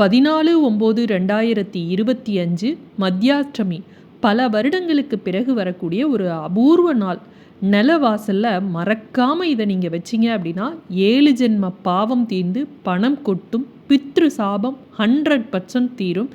பதினாலு ஒம்பது ரெண்டாயிரத்தி இருபத்தி அஞ்சு மத்தியாஷ்டமி. பல வருடங்களுக்கு பிறகு வரக்கூடிய ஒரு அபூர்வ நாள். நிலவாசலில் மறக்காமல் இதை நீங்கள் வச்சிங்க அப்படின்னா ஏழு ஜென்ம பாவம் தீர்ந்து பணம் கொட்டும் பித்ரு சாபம் ஹண்ட்ரட் பர்சன்ட் தீரும்.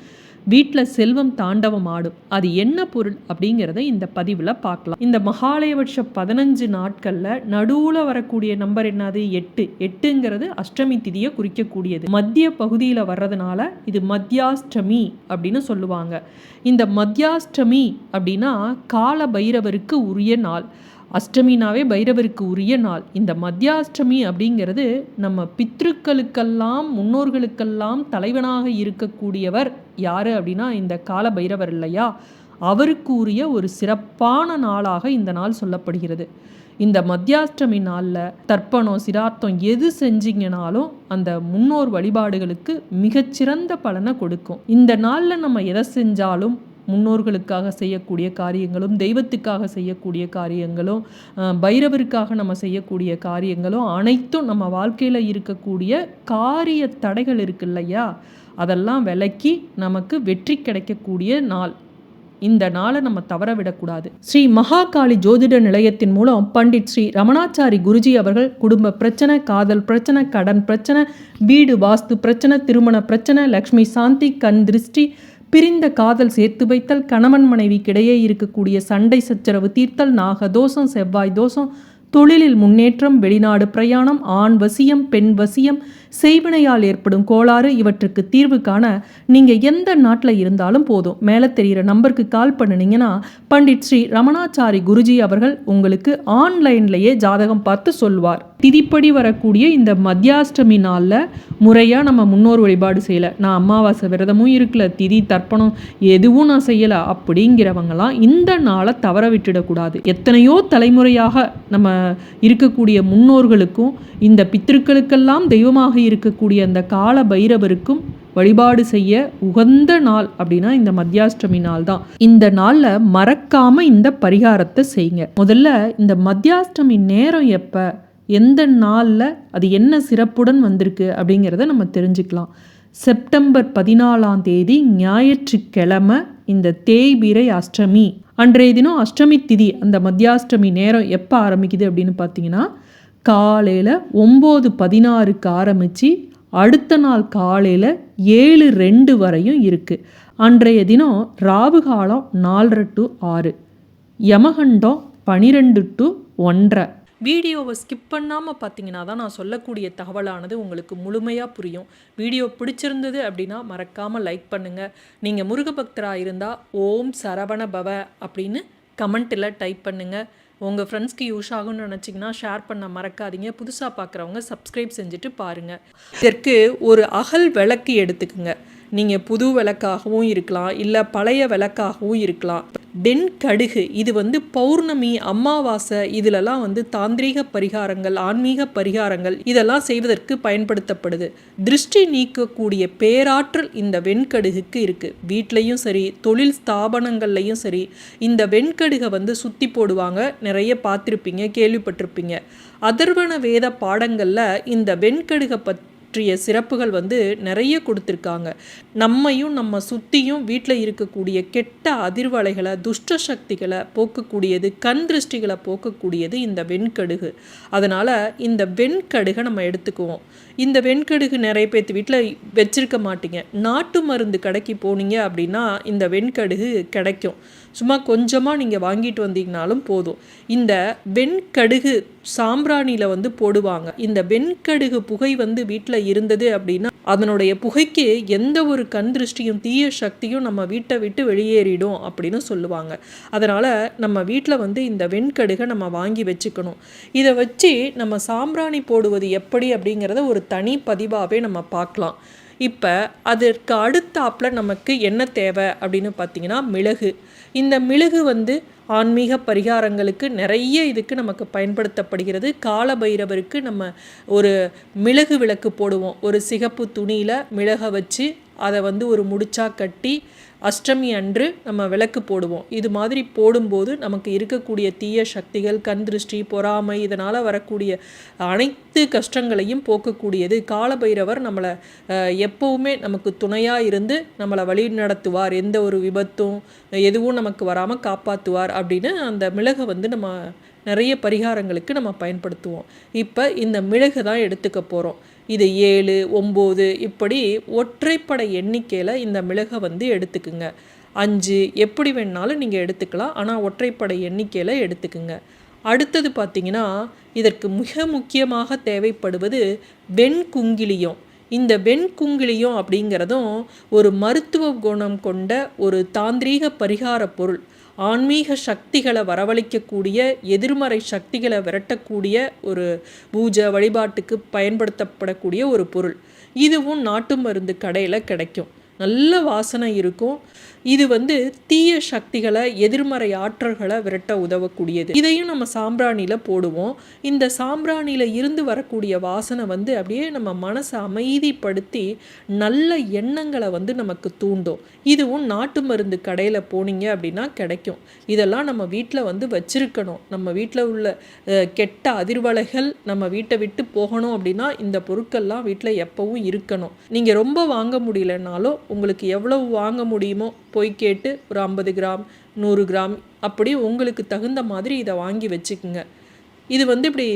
வீட்டில் செல்வம் தாண்டவம் ஆடும். அது என்ன பொருள் அப்படிங்கிறத இந்த பதிவில் பார்க்கலாம். இந்த மகாலயபட்ச பதினஞ்சு நாட்களில் நடுவில் வரக்கூடிய நம்பர் என்னது? எட்டு. எட்டுங்கிறது அஷ்டமி திதியை குறிக்கக்கூடியது. மத்திய பகுதியில் வர்றதுனால இது மத்தியாஷ்டமி அப்படின்னு சொல்லுவாங்க. இந்த மத்தியாஷ்டமி அப்படின்னா கால பைரவருக்கு உரிய நாள். அஷ்டமினாவே பைரவருக்கு உரிய நாள். இந்த மத்தியாஷ்டமி அப்படிங்கிறது நம்ம பித்ருக்களுக்கெல்லாம் முன்னோர்களுக்கெல்லாம் தலைவனாக இருக்கக்கூடியவர் யார் அப்படின்னா இந்த கால பைரவர் இல்லையா? அவருக்கு உரிய ஒரு சிறப்பான நாளாக இந்த நாள் சொல்லப்படுகிறது. இந்த மத்தியாஷ்டமி நாளில் தர்ப்பணம் சிரார்த்தம் எது செஞ்சீங்கனாலும் அந்த முன்னோர் வழிபாடுகளுக்கு மிகச்சிறந்த பலனை கொடுக்கும். இந்த நாளில் நம்ம எதை செஞ்சாலும் முன்னோர்களுக்காக செய்யக்கூடிய காரியங்களும் தெய்வத்துக்காக செய்யக்கூடிய காரியங்களும் பைரவருக்காக நம்ம செய்யக்கூடிய காரியங்களும் அனைத்தும் நம்ம வாழ்க்கையில் இருக்கக்கூடிய காரிய தடைகள் இருக்கு இல்லையா? அதெல்லாம் விலக்கி நமக்கு வெற்றி கிடைக்கக்கூடிய நாள். இந்த நாளை நம்ம தவற விடக்கூடாது. ஸ்ரீ மகாகாளி ஜோதிட நிலையத்தின் மூலம் பண்டிட் ஸ்ரீ ரமணாச்சாரி குருஜி அவர்கள் குடும்ப பிரச்சனை காதல் பிரச்சனை கடன் பிரச்சனை வீடு வாஸ்து பிரச்சனை திருமண பிரச்சனை லக்ஷ்மி சாந்தி கண் திருஷ்டி பிரிந்த காதல் சேர்த்து வைத்தல் கணவன் மனைவிக்கிடையே இருக்கக்கூடிய சண்டை சச்சரவு தீர்த்தல் நாகதோஷம் செவ்வாய் தோஷம் தொழிலில் முன்னேற்றம் வெளிநாடு பிரயாணம் ஆண் வசியம் பெண் வசியம் செய்வினையால் ஏற்படும் கோளாறு இவற்றுக்கு தீர்வு காண நீங்கள் எந்த நாட்டில் இருந்தாலும் போதும். மேலே தெரிகிற நம்பருக்கு கால் பண்ணினீங்கன்னா பண்டிட் ஸ்ரீ ரமணாச்சாரி குருஜி அவர்கள் உங்களுக்கு ஆன்லைன்லேயே ஜாதகம் பார்த்து சொல்வார். திதிப்படி வரக்கூடிய இந்த மத்தியாஷ்டமி நாளில் முறையாக நம்ம முன்னோர் வழிபாடு செய்யலை. நான் அமாவாசை விரதமும் இருக்கல திதி தர்ப்பணம் எதுவும் நான் செய்யலை அப்படிங்கிறவங்களாம் இந்த நாளை தவற விட்டுடக்கூடாது. எத்தனையோ தலைமுறையாக நம்ம இருக்கக்கூடிய முன்னோர்களுக்கும் இந்த பித்திருக்களுக்கெல்லாம் தெய்வமாக இருக்கக்கூடிய அந்த கால பைரவருக்கும் வழிபாடு செய்ய உகந்த நாள் அப்படின்னா இந்த மத்தியாஷ்டமி நாள் தான். இந்த நாளில் மறக்காம இந்த பரிகாரத்தை செய்யுங்க. முதல்ல இந்த மத்தியாஷ்டமி நேரம் எப்போ எந்த நாளில் அது என்ன சிறப்புடன் வந்திருக்கு அப்படிங்கிறத நம்ம தெரிஞ்சுக்கலாம். செப்டம்பர் பதினாலாம் தேதி ஞாயிற்றுக்கிழமை இந்த தேய்பிரை அஷ்டமி. அன்றைய தினம் அஷ்டமி திதி அந்த மத்தியாஷ்டமி நேரம் எப்போ ஆரம்பிக்குது அப்படின்னு பார்த்தீங்கன்னா காலையில் ஒம்பது பதினாறுக்கு ஆரம்பித்து அடுத்த நாள் காலையில் ஏழு ரெண்டு வரையும் இருக்குது அன்றைய தினம் ராவு காலம் நாலரை டு ஆறு யமகண்டம் பனிரெண்டு டு ஒன்றரை. வீடியோவை ஸ்கிப் பண்ணாமல் பார்த்தீங்கன்னா தான் நான் சொல்லக்கூடிய தகவலானது உங்களுக்கு முழுமையாக புரியும். வீடியோ பிடிச்சிருந்தது அப்படின்னா மறக்காமல் லைக் பண்ணுங்கள் நீங்கள் முருகபக்தராக இருந்தால் ஓம் சரவண பவ அப்படின்னு கமெண்ட்டில் டைப் பண்ணுங்கள் உங்கள் ஃப்ரெண்ட்ஸ்க்கு யூஸ் ஆகும்னு நினச்சிங்கன்னா ஷேர் பண்ண மறக்காதீங்க. புதுசாக பார்க்குறவங்க சப்ஸ்கிரைப் செஞ்சுட்டு பாருங்கள் இதற்கு ஒரு அகல் விளக்கு எடுத்துக்குங்க. நீங்கள் புது விளக்காகவும் இருக்கலாம் இல்லை பழைய விளக்காகவும் இருக்கலாம். வெண்கடுகு கடுகு இது வந்து பௌர்ணமி அமாவாசை இதிலெல்லாம் வந்து தாந்திரீக பரிகாரங்கள் ஆன்மீக பரிகாரங்கள் இதெல்லாம் செய்வதற்கு பயன்படுத்தப்படுது. திருஷ்டி நீக்கக்கூடிய பேராற்றல் இந்த வெண்கடுகுக்கு இருக்குது வீட்லேயும் சரி தொழில் ஸ்தாபனங்கள்லையும் சரி இந்த வெண்கடுகை வந்து சுற்றி போடுவாங்க. நிறைய பார்த்துருப்பீங்க கேள்விப்பட்டிருப்பீங்க. அதர்வன வேத பாடங்களில் இந்த வெண்கடுகை பத் பற்றிய சிறப்புகள் வந்து நிறைய கொடுத்துருக்காங்க. நம்மையும் நம்ம சுற்றியும் வீட்டில் இருக்கக்கூடிய கெட்ட அதிர்வலைகளை துஷ்ட சக்திகளை போக்கக்கூடியது கண் திருஷ்டிகளை போக்கக்கூடியது இந்த வெண்கடுகு. அதனால் இந்த வெண்கடுகை நம்ம எடுத்துக்குவோம். இந்த வெண்கடுகு நிறைய பேர்த்து வீட்டில் வச்சிருக்க மாட்டீங்க. நாட்டு மருந்து கடைக்கு போனீங்க அப்படின்னா இந்த வெண்கடுகு கிடைக்கும். சும்மா கொஞ்சமாக நீங்கள் வாங்கிட்டு வந்தீங்கனாலும் போதும். இந்த வெண்கடுகு சாம்பிராணியில் வந்து போடுவாங்க. இந்த வெண்கடுகு புகை வந்து வீட்டில் இருந்தது அப்படின்னா அதனுடைய புகைக்கு எந்த ஒரு கண் திருஷ்டியும் தீய சக்தியும் நம்ம வீட்டை விட்டு வெளியேறிடும் அப்படின்னு சொல்லுவாங்க. அதனால் நம்ம வீட்டில் வந்து இந்த வெண்கடுகை நம்ம வாங்கி வச்சுக்கணும். இதை வச்சு நம்ம சாம்பிராணி போடுவது எப்படி அப்படிங்கிறத ஒரு தனி பதிவாகவே நம்ம பார்க்கலாம். இப்போ அதற்கு அடுத்தாப்பில் நமக்கு என்ன தேவை அப்படின்னு பார்த்தீங்கன்னா மிளகு. இந்த மிளகு வந்து ஆன்மீக பரிகாரங்களுக்கு நிறைய இதுக்கு நமக்கு பயன்படுத்தப்படுகிறது. கால பைரவருக்கு நம்ம ஒரு மிளகு விளக்கு போடுவோம். ஒரு சிகப்பு துணியில் மிளகை வச்சு அதை வந்து ஒரு முடிச்சா கட்டி அஷ்டமி அன்று நம்ம விளக்கு போடுவோம். இது மாதிரி போடும்போது நமக்கு இருக்கக்கூடிய தீய சக்திகள் கண் திருஷ்டி பொறாமை இதனால் வரக்கூடிய அனைத்து கஷ்டங்களையும் போக்கக்கூடியது. காலபைரவர் நம்மளை எப்போவுமே எப்பவுமே நமக்கு துணையாக இருந்து நம்மளை வழி நடத்துவார். எந்த ஒரு விபத்தும் எதுவும் நமக்கு வராமல் காப்பாற்றுவார் அப்படின்னு அந்த மிளகை வந்து நம்ம நிறைய பரிகாரங்களுக்கு நம்ம பயன்படுத்துவோம். இப்போ இந்த மிளகு தான் எடுத்துக்க போகிறோம் இது ஏழு ஒம்பது இப்படி ஒற்றைப்படை எண்ணிக்கையில் இந்த மிளகை வந்து எடுத்துக்குங்க. அஞ்சு எப்படி வேணாலும் நீங்கள் எடுத்துக்கலாம். ஆனால் ஒற்றைப்படை எண்ணிக்கையில் எடுத்துக்குங்க. அடுத்தது பார்த்தீங்கன்னா இதற்கு மிக முக்கியமாக தேவைப்படுவது வெண்குங்கிலியம். இந்த வெண்குங்கிலியம் அப்படிங்கிறதும் ஒரு மருத்துவ குணம் கொண்ட ஒரு தாந்திரீக பரிகார பொருள். ஆன்மீக சக்திகளை வரவழைக்கக்கூடிய எதிர்மறை சக்திகளை விரட்டக்கூடிய ஒரு பூஜை வழிபாட்டுக்கு பயன்படுத்தப்படக்கூடிய ஒரு பொருள். இதுவும் நாட்டு மருந்து கடையில் கிடைக்கும். நல்ல வாசனை இருக்கும். இது வந்து தீய சக்திகளை எதிர்மறை ஆற்றல்களை விரட்ட உதவக்கூடியது. இதையும் நம்ம சாம்பிராணியில் போடுவோம். இந்த சாம்பிராணியில் இருந்து வரக்கூடிய வாசனை வந்து அப்படியே நம்ம மனசை அமைதிப்படுத்தி நல்ல எண்ணங்களை வந்து நமக்கு தூண்டும். இதுவும் நாட்டு மருந்து கடையில் போனீங்க அப்படின்னா கிடைக்கும். இதெல்லாம் நம்ம வீட்டில் வந்து வச்சிருக்கணும். நம்ம வீட்டில் உள்ள கெட்ட அதிர்வலைகள் நம்ம வீட்டை விட்டு போகணும் அப்படின்னா இந்த பொருட்கள்லாம் வீட்டில் எப்பவும் இருக்கணும். நீங்கள் ரொம்ப வாங்க முடியலனாலும் உங்களுக்கு எவ்வளவு வாங்க முடியுமோ போய் கேட்டு ஒரு ஐம்பது கிராம் நூறு கிராம் அப்படி உங்களுக்கு தகுந்த மாதிரி இதை வாங்கி வச்சுக்குங்க. இது வந்து இப்படி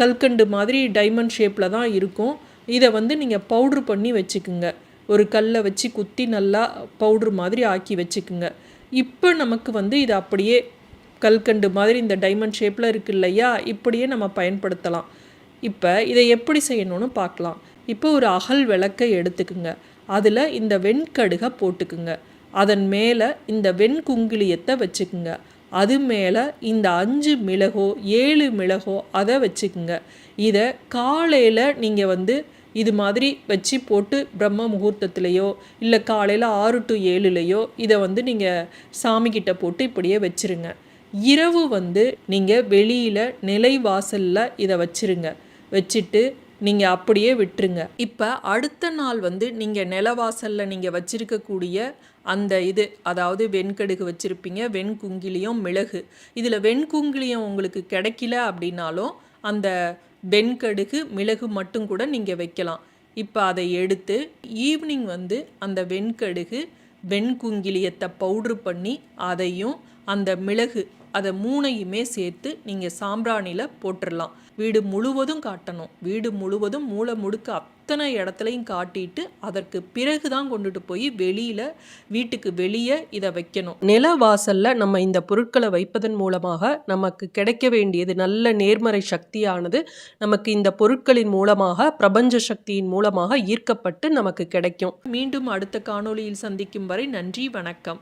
கல்கண்டு மாதிரி டைமண்ட் ஷேப்பில் தான் இருக்கும். இதை வந்து நீங்கள் பவுட்ரு பண்ணி வச்சுக்குங்க. ஒரு கல்லை வச்சு குத்தி நல்லா பவுட்ரு மாதிரி ஆக்கி வச்சுக்குங்க. இப்போ நமக்கு வந்து இது அப்படியே கல்கண்டு மாதிரி இந்த டைமண்ட் ஷேப்பில் இருக்கு இல்லையா? இப்படியே நம்ம பயன்படுத்தலாம். இப்போ இதை எப்படி செய்யணும்னு பார்க்கலாம். இப்போ ஒரு அகல் விளக்கை எடுத்துக்குங்க. அதில் இந்த வெண்கடுகை போட்டுக்குங்க. அதன் மேலே இந்த வெண்குங்கிலியத்தை வச்சுக்குங்க. அது மேலே இந்த அஞ்சு மிளகோ ஏழு மிளகோ அதை வச்சுக்குங்க. இதை காலையில் நீங்கள் வந்து இது மாதிரி வச்சு போட்டு பிரம்ம முகூர்த்தத்துலேயோ இல்லை காலையில் ஆறு டு ஏழுலையோ இதை வந்து நீங்கள் சாமிக்கிட்ட போட்டு இப்படியே வச்சுருங்க. இரவு வந்து நீங்கள் வெளியில் நிலை வாசலில் இதை வச்சிருங்க. வச்சுட்டு நீங்கள் அப்படியே விட்டுருங்க. இப்போ அடுத்த நாள் வந்து நீங்கள் நிலவாசலில் நீங்கள் வச்சுருக்கக்கூடிய அந்த இது அதாவது வெண்கடுகு வச்சுருப்பீங்க வெண்குங்கிலியம் மிளகு. இதில் வெண்குங்கிலியம் உங்களுக்கு கிடைக்கல அப்படின்னாலும் அந்த வெண்கடுகு மிளகு மட்டும் கூட நீங்கள் வைக்கலாம். இப்போ அதை எடுத்து ஈவினிங் வந்து அந்த வெண்கடுகு வெண்குங்கிலியத்தை பவுட்ரு பண்ணி அதையும் அந்த மிளகு அதை மூணையுமே சேர்த்து நீங்கள் சாம்பிராணியில் போட்டுடலாம் வீடு முழுவதும் காட்டணும். வீடு முழுவதும் மூளை முடுக்க அத்தனை இடத்துலையும் காட்டிட்டு அதற்கு பிறகு தான் கொண்டுட்டு போய் வெளியில் வீட்டுக்கு வெளியே இதை வைக்கணும். நில வாசலில் நம்ம இந்த பொருட்களை வைப்பதன் மூலமாக நமக்கு கிடைக்க வேண்டியது நல்ல நேர்மறை சக்தியானது நமக்கு இந்த பொருட்களின் மூலமாக பிரபஞ்ச சக்தியின் மூலமாக ஈர்க்கப்பட்டு நமக்கு கிடைக்கும். மீண்டும் அடுத்த காணொளியில் சந்திக்கும் வரை நன்றி வணக்கம்.